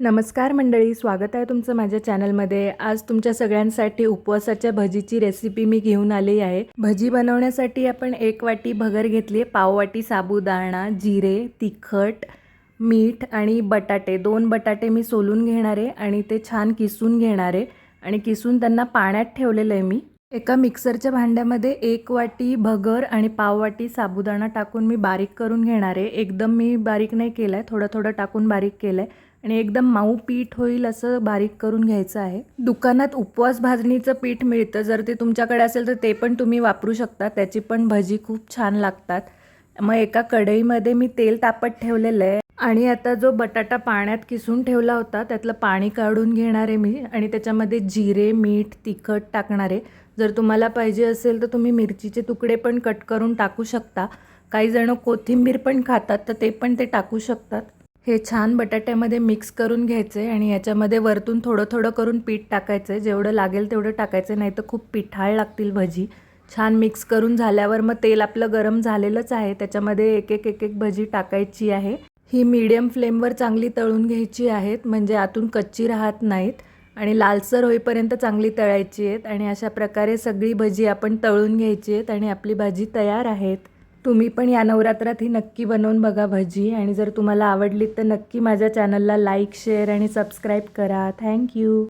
नमस्कार मंडळी स्वागत आहे तुमचं माझ्या चॅनलमध्ये. आज तुमच्या सगळ्यांसाठी उपवासाच्या भजीची रेसिपी मी घेऊन आली आहे. भजी बनवण्यासाठी आपण एक वाटी भगर घेतली आहे. पाववाटी साबुदाणा जिरे तिखट मीठ आणि बटाटे. दोन बटाटे मी सोलून घेणार आहे आणि ते छान किसून घेणार आहे. आणि किसून त्यांना पाण्यात ठेवलेलं आहे मी. एका मिक्सरच्या भांड्यामध्ये एक वाटी भगर आणि पाववाटी साबुदाणा टाकून मी बारीक करून घेणार आहे. एकदम मी बारीक नाही केलं आहे थोडं थोडं टाकून बारीक केलं आहे आणि एकदम माऊ पीठ होईल असं बारीक करून घ्यायचं आहे. दुकानात उपवास भाजणीचं पीठ मिळतं. जर ते तुमच्याकडे असेल तर ते पण तुम्ही वापरू शकता. त्याची पण भजी खूप छान लागतात. मग एका कढईमध्ये मी तेल तापत ठेवलेलं आहे. आणि आता जो बटाटा पाण्यात किसून ठेवला होता त्यातलं पाणी काढून घेणार आहे मी. आणि त्याच्यामध्ये जिरे मीठ तिखट टाकणार आहे. जर तुम्हाला पाहिजे असेल तर तुम्ही मिरचीचे तुकडे पण कट करून टाकू शकता. काही जण कोथिंबीर पण खातात तर ते पण ते टाकू शकतात. हे छान बटाट्यामध्ये मिक्स करून घ्यायचे आणि याच्यामध्ये वरतून थोडं थोडं करून पीठ टाकायचं. आहे जेवढं लागेल तेवढं टाकायचं नाही तर खूप पिठाळ लागतील भजी. छान मिक्स करून झाल्यावर मग तेल आपलं गरम झालेलंच आहे. त्याच्यामध्ये एक एक एक एक भजी टाकायची आहे. ही मीडियम फ्लेमवर चांगली तळून घ्यायची आहेत. म्हणजे आतून कच्ची राहत नाहीत आणि लालसर होईपर्यंत चांगली तळायची आहेत. आणि अशा प्रकारे सगळी भजी आपण तळून घ्यायची आहेत आणि आपली भाजी तयार आहेत. तुम्ही पण या नवरात्रात ही नक्की बनवून बघा भजी. आणि जर तुम्हाला आवडली तर नक्की माझ्या चॅनलला लाईक शेअर आणि सबस्क्राईब करा. Thank you